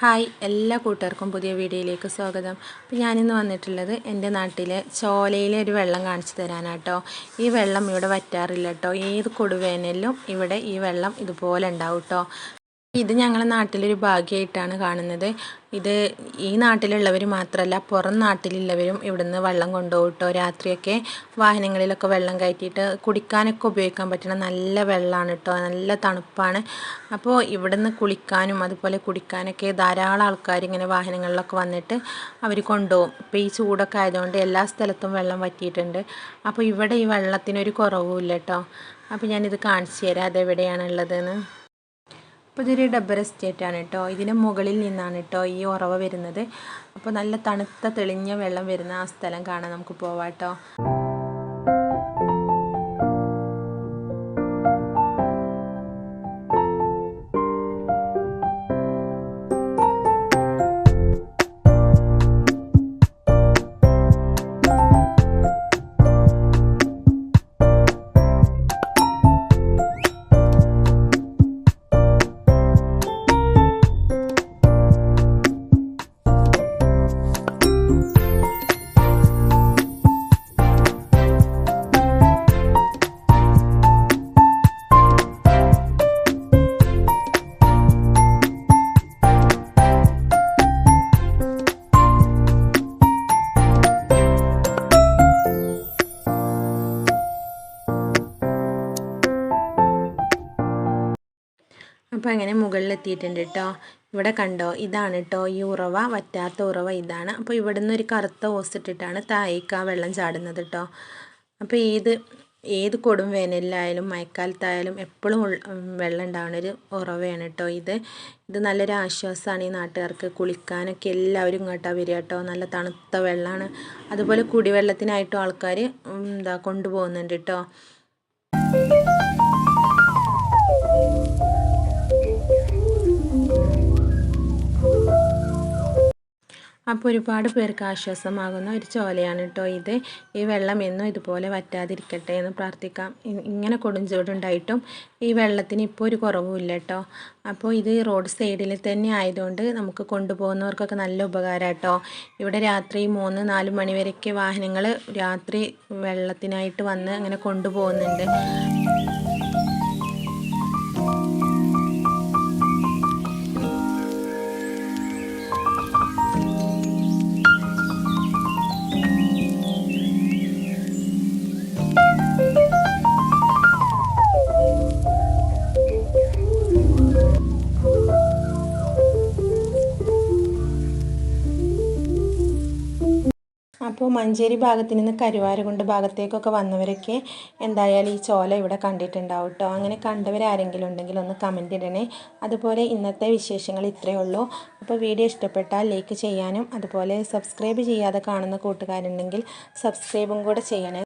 Hi എല്ലാ കൂട്ടുകാർക്കും പുതിയ വീഡിയോയിലേക്ക് സ്വാഗതം. അപ്പോൾ ഞാനിന്ന് വന്നിട്ടുള്ളത് എന്റെ നാട്ടിലെ ചോലയിലെ ഒരു വെള്ളം കാണിച്ചു തരാനാട്ടോ. ഈ വെള്ളം ഇവിടെ വറ്റാറില്ല കേട്ടോ ഏത് കൊടുവേനലിലും ഇവിടെ ഈ വെള്ളം ഇതുപോലെ ഉണ്ടാവും കേട്ടോ ഇത് ഞങ്ങളുടെ നാട്ടിലൊരു ഭാഗ്യമായിട്ടാണ് കാണുന്നത്. ഇത് ഈ നാട്ടിലുള്ളവർ മാത്രമല്ല പുറം നാട്ടിലുള്ളവരും ഇവിടുന്ന് വെള്ളം കൊണ്ടുപോയിട്ടോ രാത്രിയൊക്കെ വാഹനങ്ങളിലൊക്കെ വെള്ളം കയറ്റിയിട്ട് കുടിക്കാനൊക്കെ ഉപയോഗിക്കാൻ പറ്റുന്ന നല്ല വെള്ളമാണ് കേട്ടോ നല്ല തണുപ്പാണ്. അപ്പോൾ ഇവിടുന്ന് കുളിക്കാനും അതുപോലെ കുടിക്കാനൊക്കെ ധാരാളം ആൾക്കാർ ഇങ്ങനെ വാഹനങ്ങളിലൊക്കെ വന്നിട്ട് അവർ കൊണ്ടുപോകും ഇപ്പോൾ ഈ ചൂടൊക്കെ ആയതുകൊണ്ട് എല്ലാ സ്ഥലത്തും വെള്ളം വറ്റിയിട്ടുണ്ട്. അപ്പോൾ ഇവിടെ ഈ വെള്ളത്തിനൊരു കുറവുമില്ല കേട്ടോ അപ്പോൾ ഞാനിത് കാണിച്ചു തരാം അതെവിടെയാണുള്ളതെന്ന്. അപ്പോൾ ഇതൊരു ഡബ്ബർ എസ്റ്റേറ്റ് ആണ് കേട്ടോ. ഇതിന് മുകളിൽ നിന്നാണ് കേട്ടോ ഈ ഉറവ വരുന്നത്. അപ്പോൾ നല്ല തണുത്ത തെളിഞ്ഞ വെള്ളം വരുന്ന ആ സ്ഥലം കാണാൻ നമുക്ക് പോവാം കേട്ടോ. അപ്പോൾ അങ്ങനെ മുകളിലെത്തിയിട്ടുണ്ട് കേട്ടോ ഇവിടെ കണ്ടോ? ഇതാണ് കേട്ടോ ഈ ഉറവ വറ്റാത്ത ഉറവ ഇതാണ്. അപ്പോൾ ഇവിടെ ഒരു കറുത്ത ഓസ് ഇട്ടിട്ടാണ് താഴേക്ക് ആ വെള്ളം ചാടുന്നത് കേട്ടോ അപ്പോൾ ഏത് ഏത് കൊടും വേനലിലായാലും മഴക്കാലത്തായാലും എപ്പോഴും വെള്ളം ഉണ്ടാവുന്ന ഒരു ഉറവയാണ് കേട്ടോ ഇത്. ഇത് നല്ലൊരു ആശ്വാസമാണ് ഈ നാട്ടുകാർക്ക് കുളിക്കാനൊക്കെ. എല്ലാവരും ഇങ്ങോട്ടാണ് വരിക കേട്ടോ നല്ല തണുത്ത വെള്ളമാണ് അതുപോലെ കുടിവെള്ളത്തിനായിട്ടും ആൾക്കാർ എന്താ കൊണ്ടുപോകുന്നുണ്ട് കേട്ടോ അപ്പോൾ ഒരുപാട് പേർക്ക് ആശ്വാസമാകുന്ന ഒരു ചോലയാണ് കേട്ടോ ഇത്. ഈ വെള്ളം എന്നും ഇതുപോലെ വറ്റാതിരിക്കട്ടെ എന്ന് പ്രാർത്ഥിക്കാം. ഇങ്ങനെ കൊടുംചൂടുണ്ടായിട്ടും ഈ വെള്ളത്തിന് ഇപ്പോൾ ഒരു കുറവുമില്ല കേട്ടോ അപ്പോൾ ഇത് റോഡ് സൈഡിൽ തന്നെ ആയതുകൊണ്ട് നമുക്ക് കൊണ്ടുപോകുന്നവർക്കൊക്കെ നല്ല ഉപകാരം കേട്ടോ ഇവിടെ രാത്രി മൂന്ന് നാല് മണി വരെയൊക്കെ വാഹനങ്ങൾ രാത്രി വെള്ളത്തിനായിട്ട് വന്ന് അങ്ങനെ കൊണ്ടുപോകുന്നുണ്ട്. അപ്പോൾ മഞ്ചേരി ഭാഗത്തു നിന്ന് കരുവാരകുണ്ട് ഭാഗത്തേക്കൊക്കെ വന്നവരൊക്കെ എന്തായാലും ഈ ചോല ഇവിടെ കണ്ടിട്ടുണ്ടാവും കേട്ടോ അങ്ങനെ കണ്ടവരാരെങ്കിലും ഉണ്ടെങ്കിൽ ഒന്ന് കമന്റ് ഇടണേ. അതുപോലെ ഇന്നത്തെ വിശേഷങ്ങൾ ഇത്രയേ ഉള്ളൂ. അപ്പോൾ വീഡിയോ ഇഷ്ടപ്പെട്ടാൽ ലൈക്ക് ചെയ്യാനും അതുപോലെ സബ്സ്ക്രൈബ് ചെയ്യാതെ കാണുന്ന കൂട്ടുകാരുണ്ടെങ്കിൽ സബ്സ്ക്രൈബും കൂടെ ചെയ്യണേ.